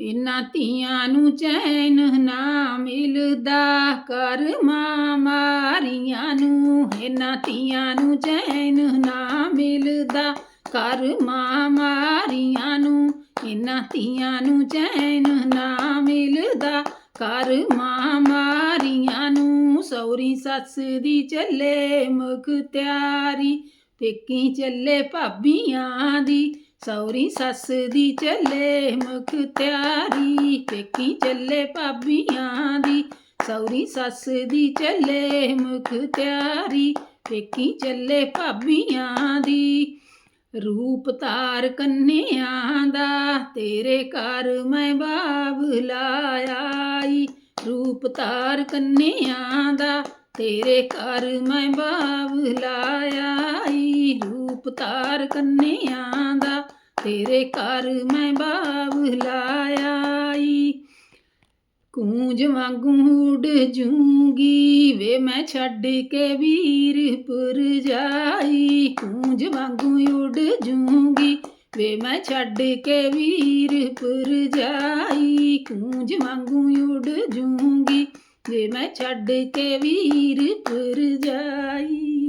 ਇਹਨਾਂ ਧੀਆਂ ਨੂੰ ਚੈਨ ਨਾ ਮਿਲਦਾ ਕਰਮਾਂ ਮਾਰੀਆਂ ਨੂੰ। ਇਹਨਾਂ ਧੀਆਂ ਨੂੰ ਚੈਨ ਨਾ ਮਿਲਦਾ ਕਰਮਾਂ ਮਾਰੀਆਂ ਨੂੰ। ਇਹਨਾਂ ਧੀਆਂ ਨੂੰ ਚੈਨ ਨਾ ਮਿਲਦਾ ਕਰਮਾਂ ਮਾਰੀਆਂ ਨੂੰ। ਸੌਰੀ ਸੱਸ ਦੀ ਚੱਲੇ ਮੁਖ ਤਿਆਰੀ, ਪੇਕੀ ਚੱਲੇ ਭਾਬੀਆਂ ਦੀ। ਸੌਰੀ ਸੱਸ ਦੀ ਚੱਲੇ ਮੁਖਤਿਆਰੀ ਪੇਕੀ ਚੱਲੇ ਭਾਬੀਆਂ ਦੀ। ਸੌਰੀ ਸੱਸ ਦੀ ਚੱਲੇ ਮੁਖਤਿਆਰੀ ਪੇਕੀ ਚੱਲੇ ਭਾਬੀਆਂ ਦੀ। ਰੂਪ ਧਾਰ ਕੰਨਿਆਂ ਦਾ, ਤੇਰੇ ਘਰ ਮੈਂ ਬਾਬ ਆਈ ਰੂਪ ਧਾਰ ਕੰਨਿਆਂ ਦਾ, ਤੇਰੇ ਘਰ ਮੈਂ ਬਾਬ ਆਈ ਰੂਪ ਧਾਰ ਕੰਨਿਆਂ ਦਾ ਤੇਰੇ ਘਰ ਮੈਂ ਬਾਬਲਾ ਆਈ ਕੂੰਜ ਵਾਂਗੂ ਉਡ ਜੂੰਗੀ, ਵੇ ਮੈਂ ਛੱਡ ਕੇ ਵੀਰਪੁਰ ਜਾਈ। ਕੂੰਜ ਵਾਂਗੂ ਉਡ ਜੂੰਗੀ, ਵੇ ਮੈਂ ਛੱਡ ਕੇ ਵੀਰਪੁਰ ਜਾਈ। ਕੂੰਜ ਵਾਂਗੂ ਉਡ ਜੂੰਗੀ, ਵੇ ਮੈਂ ਛੱਡ ਕੇ ਵੀਰਪੁਰ ਜਾਈ।